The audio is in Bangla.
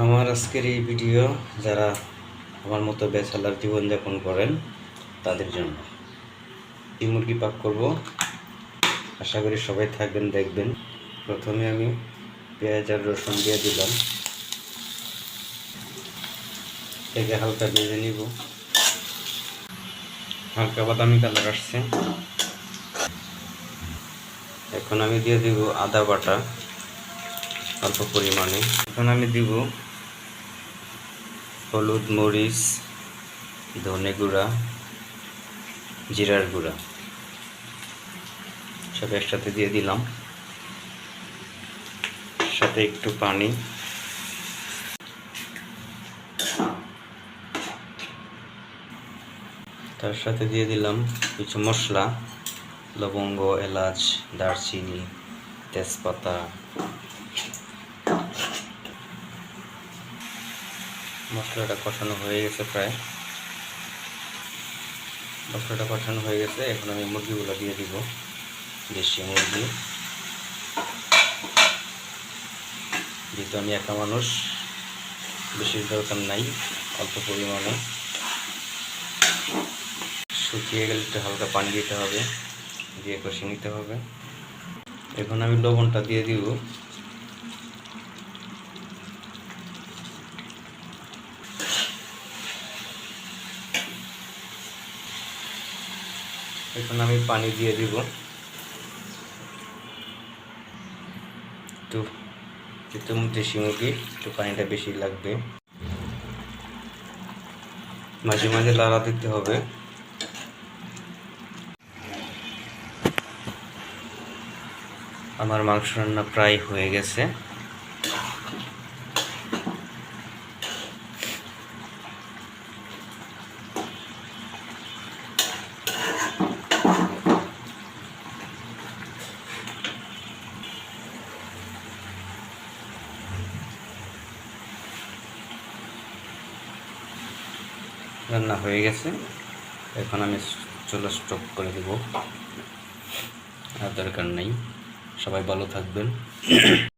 আমার আজকের এই ভিডিও যারা আমার মতো বেচালার জীবনযাপন করেন, তাদের জন্য। এই মুরগি পাক করব। আশা করি সবাই থাকবেন, দেখবেন। প্রথমে আমি পেঁয়াজ আর রসুন দিয়ে দিলাম। একে হালকা ভেজে নিব। হালকা বাদামি কালার আসছে। এখন আমি দিয়ে দিব আদা বাটা। অল্প পরিমাণে। এখন আমি দিব হলুদ, মরিচ, ধনে গুঁড়া, জিরার গুঁড়া। সব একসাথে দিয়ে দিলাম। সাথে একটু পানি। তার সাথে দিয়ে দিলাম কিছু মশলা, লবঙ্গ, এলাচ, দারচিনি, তেজপাতা। মশলাটা কষানো হয়ে গেছে প্রায়। মশলাটা কষানো হয়ে গেছে, এখন আমি মুরগিগুলো দিয়ে দিব, দেশি মুরগি। যেহেতু আমি একা মানুষ, বেশি দরকার নাই, অল্প পরিমাণে। শুকিয়ে গেলে একটু হালকা পানি দিতে হবে, দিয়ে কষিয়ে নিতে হবে। এখন আমি লবণটা দিয়ে দিব। এখন আমি পানি দিয়ে দিব। একটু একটু দেশি মুরগি, একটু পানিটা বেশি লাগবে। মাঝে মাঝে লাড়া দিতে হবে। আমার মাংস রান্না প্রায় হয়ে গেছে। রান্না হয়ে গেছে। এখন আমি চুলো স্টপ করে দেব। আর দরকার নেই। সবাই ভালো থাকবেন।